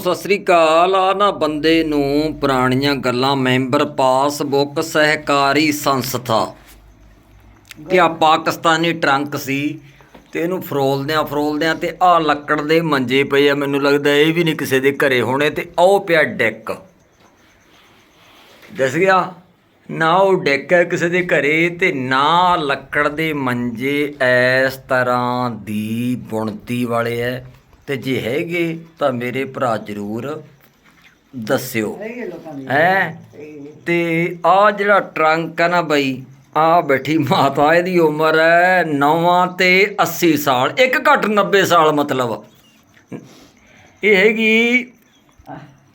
ਸਤਿ ਸ੍ਰੀ ਅਕਾਲ। ਆ ਨਾ ਬੰਦੇ ਨੂੰ ਪੁਰਾਣੀਆਂ ਗੱਲਾਂ, ਮੈਂਬਰ ਪਾਸਬੁੱਕ ਸਹਿਕਾਰੀ ਸੰਸਥਾ। ਤੇ ਆ ਪਾਕਿਸਤਾਨੀ ਟਰੰਕ ਸੀ ਤੇ ਇਹਨੂੰ ਫਰੋਲਦਿਆਂ ਫਰੋਲਦਿਆਂ ਤੇ ਆ ਲੱਕੜ ਦੇ ਮੰਜੇ ਪਏ ਆ। ਮੈਨੂੰ ਲੱਗਦਾ ਇਹ ਵੀ ਨਹੀਂ ਕਿਸੇ ਦੇ ਘਰੇ ਹੋਣੇ ਤੇ ਉਹ ਪਿਆ ਡੈਕ। ਦੱਸ ਗਿਆ, ਨਾ ਉਹ ਡੈਕ ਹੈ ਕਿਸੇ ਦੇ ਘਰੇ ਤੇ ਨਾ ਲੱਕੜ ਦੇ ਮੰਜੇ ਇਸ ਤਰ੍ਹਾਂ ਦੀ ਬੁਣਤੀ ਵਾਲੇ ਐ ਤੇ ਜੇ ਹੈਗੇ ਤਾਂ ਮੇਰੇ ਭਰਾ ਜ਼ਰੂਰ ਦੱਸਿਓ। ਹੈ ਤੇ ਆ ਜਿਹੜਾ ਟਰੰਕ ਹੈ ਨਾ ਬਈ ਆ ਬੈਠੀ ਮਾਤਾ ਇਹਦੀ ਉਮਰ ਹੈ 9 ਤੇ 80 ਸਾਲ ਇੱਕ ਘੱਟ 90 ਸਾਲ ਮਤਲਬ। ਇਹ ਹੈਗੀ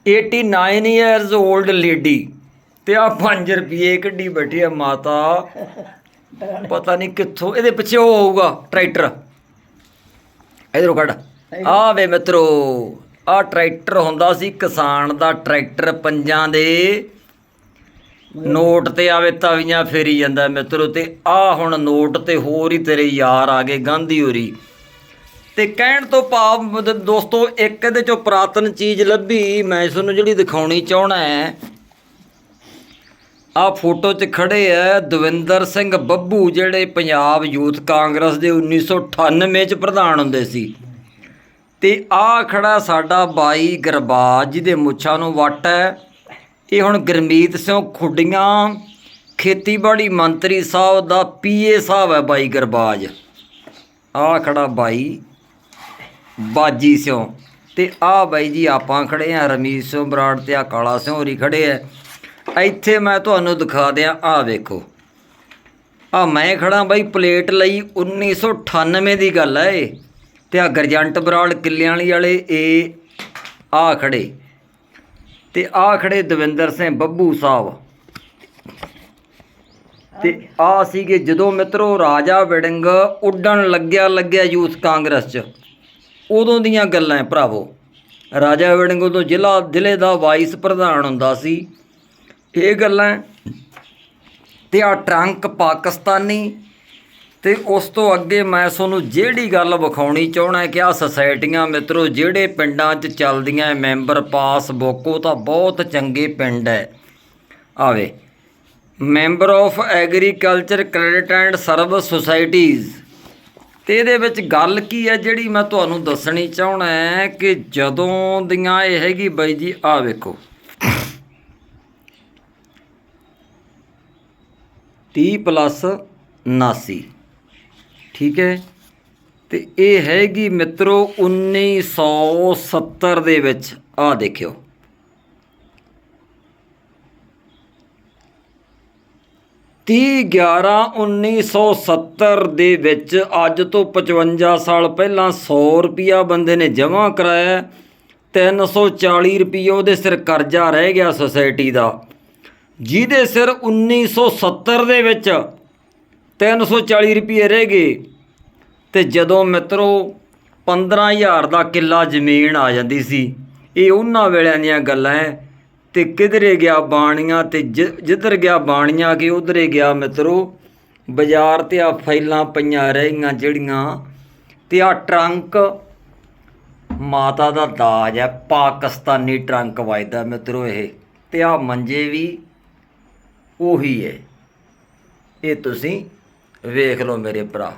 89 ਇਅਰਸ 올ਡ ਲੇਡੀ ਤੇ ਆ 5 ਰੁਪਏ ਕੱਢੀ ਬੈਠੀ ਆ ਮਾਤਾ। ਪਤਾ ਨਹੀਂ ਕਿੱਥੋਂ ਇਹਦੇ ਪਿੱਛੇ ਉਹ ਹੋਊਗਾ ਟਰੈਕਟਰ। ਇਧਰੋਂ ਕੱਢ। ਆ ਵੇ ਮਿੱਤਰੋ ਆ ਟਰੈਕਟਰ ਹੁੰਦਾ ਸੀ ਕਿਸਾਨ ਦਾ ਟਰੈਕਟਰ ਪੰਜਾਂ ਦੇ। ਨੋਟ ਤੇ ਆਵੇ ਤਵੀਆਂ ਫੇਰੀ ਜਾਂਦਾ ਮਿੱਤਰੋ, ਤੇ ਆ ਹੁਣ ਨੋਟ ਤੇ ਹੋਰ ਹੀ ਤੇਰੇ ਯਾਰ ਆ ਗਏ ਗਾਂਧੀ ਹੋਰੀ। ਤੇ ਕਹਿਣ ਤੋਂ ਭਾਵ ਦੋਸਤੋ, ਇੱਕ ਇਹਦੇ ਚੋਂ ਪ੍ਰਾਤਨ ਚੀਜ਼ ਲੱਭੀ, ਮੈਂ ਇਸ ਨੂੰ ਜਿਹੜੀ ਦਿਖਾਉਣੀ ਚਾਹਣਾ ਹੈ। ਆ ਫੋਟੋ 'ਚ ਖੜੇ ਐ ਦਵਿੰਦਰ ਸਿੰਘ ਬੱਬੂ, ਜਿਹੜੇ ਪੰਜਾਬ ਯੂਥ ਕਾਂਗਰਸ ਦੇ 1998 'ਚ ਪ੍ਰਧਾਨ ਹੁੰਦੇ ਸੀ। ਤੇ ਆ ਖੜਾ ਸਾਡਾ ਬਾਈ ਗਰਬਾਜ, ਜਿਹਦੇ ਮੁੱਛਾਂ ਨੂੰ ਵੱਟ ਹੈ। ਇਹ ਹੁਣ ਗਰਮੀਤ ਸਿੰਘ ਖੁੱਡੀਆਂ, ਖੇਤੀਬਾੜੀ ਮੰਤਰੀ ਸਾਹਿਬ ਦਾ ਪੀਏ ਸਾਹਿਬ ਹੈ ਬਾਈ ਗਰਬਾਜ। ਆ ਖੜਾ ਬਾਈ ਬਾਜੀ ਸਿਓ ਤੇ ਆ ਬਾਈ ਜੀ ਆਪਾਂ ਖੜੇ ਆ ਰਮੀਤ ਸਿੰਘ ਬਰਾੜ ਤੇ ਆ ਕਾਲਾ ਸਿੰਘ ਹੋਰੀ ਖੜੇ ਆ ਇੱਥੇ ਮੈਂ ਤੁਹਾਨੂੰ ਦਿਖਾ ਦਿਆਂ ਆ ਵੇਖੋ। ਆ ਮੈਂ ਖੜਾ ਬਾਈ, ਪਲੇਟ ਲਈ 1998 ਦੀ ਗੱਲ ਹੈ ਇਹ। ਤੇ ਆ ਗਰਜੰਟ ਬਰਾੜ ਕਿੱਲਿਆਂ ਵਾਲੀ ਵਾਲੇ ਇਹ ਆ ਖੜੇ। ਤੇ ਆ ਖੜੇ ਦਵਿੰਦਰ ਸਿੰਘ ਬੱਬੂ ਸਾਹਿਬ। ਤੇ ਆ ਸੀਗੇ ਜਦੋਂ ਮਿੱਤਰੋ ਰਾਜਾ ਵਿਡਿੰਗ ਉੱਡਣ ਲੱਗਿਆ ਲੱਗਿਆ ਯੂਥ ਕਾਂਗਰਸ 'ਚ। ਉਦੋਂ ਦੀਆਂ ਗੱਲਾਂ ਭਰਾਵੋ, ਰਾਜਾ ਵਿਡਿੰਗ ਉਦੋਂ ਜ਼ਿਲ੍ਹਾ ਜ਼ਿਲ੍ਹੇ ਦਾ ਵਾਈਸ ਪ੍ਰਧਾਨ ਹੁੰਦਾ ਸੀ। ਇਹ ਗੱਲਾਂ, ਤੇ ਆ ਟਰੰਕ ਪਾਕਿਸਤਾਨੀ ਤੇ ਉਸ ਤੋਂ ਅੱਗੇ ਮੈਂ ਤੁਹਾਨੂੰ ਜਿਹੜੀ ਗੱਲ ਵਿਖਾਉਣੀ ਚਾਹਣਾ ਕਿ ਆ ਸੁਸਾਇਟੀਆਂ ਮਿੱਤਰੋ, ਜਿਹੜੇ ਪਿੰਡਾਂ 'ਚ ਚੱਲਦੀਆਂ ਮੈਂਬਰ ਪਾਸ ਬੋਕੋ ਤਾਂ ਬਹੁਤ ਚੰਗੇ ਪਿੰਡ ਹੈ। ਆਵੇ, member of agriculture credit and service societies. ਤੇ ਇਹਦੇ ਵਿੱਚ ਗੱਲ ਕੀ ਹੈ ਜਿਹੜੀ ਮੈਂ ਤੁਹਾਨੂੰ ਦੱਸਣੀ ਚਾਹਣਾ ਹੈ ਕਿ ਜਦੋਂ ਦੀਆਂ ਇਹ ਹੈਗੀ ਬਾਈ ਜੀ ਆ ਵੇਖੋ। 30 ਪਲੱਸ 79 ਠੀਕ ਹੈ? ਤੇ ਇਹ ਹੈਗੀ ਮਿੱਤਰੋ 1970 ਦੇ ਵਿੱਚ। ਆ ਦੇਖਿਓ। ਤੀਹ 11 1970 ਦੇ ਵਿੱਚ ਅੱਜ ਤੋਂ 55 ਸਾਲ ਪਹਿਲਾਂ 100 ਰੁਪਿਆ ਬੰਦੇ ਨੇ ਜਮ੍ਹਾਂ ਕਰਾਇਆ। 340 ਰੁਪਏ ਉਹਦੇ ਸਿਰ ਕਰਜ਼ਾ ਰਹਿ ਗਿਆ ਸੁਸਾਇਟੀ ਦਾ। ਜਿਹਦੇ ਸਿਰ 1970 ਦੇ ਵਿੱਚ 340 ਰੁਪਏ ਰਹਿ ਗਏ ਤੇ ਜਦੋਂ ਮਿੱਤਰੋ 15000 ਦਾ ਕਿੱਲਾ ਜ਼ਮੀਨ ਆ ਜਾਂਦੀ ਸੀ, ਇਹ ਉਹਨਾਂ ਵੇਲਿਆਂ ਦੀਆਂ ਗੱਲਾਂ ਹੈ ਤੇ ਕਿਧਰੇ ਗਿਆ ਬਾਣੀਆਂ ਤੇ ਜਿੱਧਰ ਗਿਆ ਬਾਣੀਆਂ ਕਿ ਉਧਰੇ ਗਿਆ ਮਿੱਤਰੋ, ਬਾਜ਼ਾਰ ਤੇ ਆ ਫਾਈਲਾਂ ਪਈਆਂ ਰਹੀਆਂ ਜਿਹੜੀਆਂ ਤੇ ਆ ਟਰੰਕ ਮਾਤਾ ਦਾ ਦਾਜ ਹੈ ਪਾਕਿਸਤਾਨੀ ਟਰੰਕ ਵੱਜਦਾ ਮਿੱਤਰੋ ਇਹ। ਤੇ ਆ ਮੰਜੇ ਵੀ ਉਹੀ ਹੈ ਇਹ ਤੁਸੀਂ ਵੇਖ ਲਓ ਮੇਰੇ ਭਰਾ।